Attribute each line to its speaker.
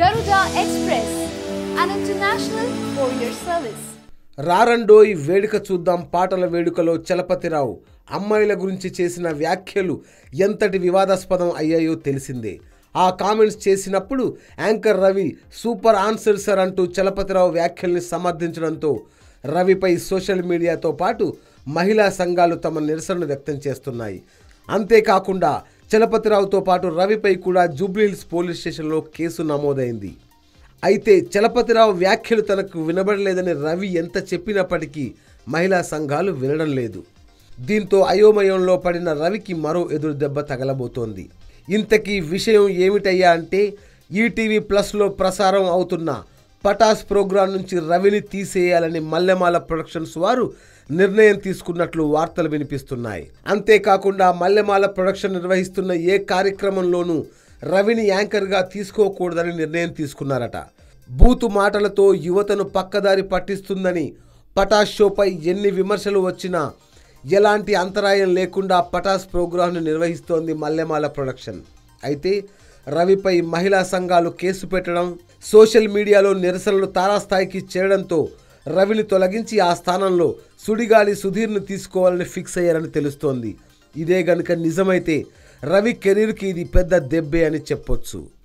Speaker 1: Garuda express and international courier service
Speaker 2: రారండోయ్ వేడుక చూద్దాం పాటల వేడుకలో చలపతిరావు. అమ్మాయిల గురించి చేసిన వ్యాఖ్యలు ఎంతటి వివాదాస్పదం అయ్యాయో తెలిసిందే. ఆ కామెంట్స్ చేసినప్పుడు anchor Ravi super answer sir అంటూ చలపతిరావు వ్యాఖ్యల్ని సమర్థించడంతో రవిపై సోషల్ మీడియాతో పాటు మహిళా సంఘాలు తమ నిరసనను వ్యక్తం చేస్తున్నాయి. అంతేకాకుండా చలపతిరావుతో పాటు రవిపై కూడా జూబ్లీహిల్స్ పోలీస్ స్టేషన్లో కేసు నమోదైంది. అయితే చలపతిరావు వ్యాఖ్యలు తనకు వినబడలేదని రవి ఎంత చెప్పినప్పటికీ మహిళా సంఘాలు వినడం లేదు. దీంతో అయోమయంలో పడిన రవికి మరో ఎదురు దెబ్బ తగలబోతోంది. ఇంతకీ విషయం ఏమిటయ్యా అంటే ఈటీవీ ప్లస్లో ప్రసారం అవుతున్న పటాస్ ప్రోగ్రాం నుంచి రవిని తీసేయాలని మల్లెమాల ప్రొడక్షన్స్ వారు నిర్ణయం తీసుకున్నట్లు వార్తలు వినిపిస్తున్నాయి. అంతేకాకుండా మల్లెమాల ప్రొడక్షన్ నిర్వహిస్తున్న ఏ కార్యక్రమంలోనూ రవిని యాంకర్గా తీసుకోకూడదని నిర్ణయం తీసుకున్నారట. బూతు మాటలతో యువతను పక్కదారి పట్టిస్తుందని పటాస్ షోపై ఎన్ని విమర్శలు వచ్చినా ఎలాంటి అంతరాయం లేకుండా పటాస్ ప్రోగ్రాంను నిర్వహిస్తోంది మల్లెమాల ప్రొడక్షన్. అయితే రవిపై మహిళా సంఘాలు కేసు పెట్టడం సోషల్ మీడియాలో నిరసనలు తారాస్థాయికి చేరడంతో రవిని తొలగించి ఆ స్థానంలో సుడిగాలి సుధీర్ను తీసుకోవాలని ఫిక్స్ అయ్యారని తెలుస్తోంది. ఇదే గనుక నిజమైతే రవి కెరీర్కి ఇది పెద్ద దెబ్బే అని చెప్పొచ్చు.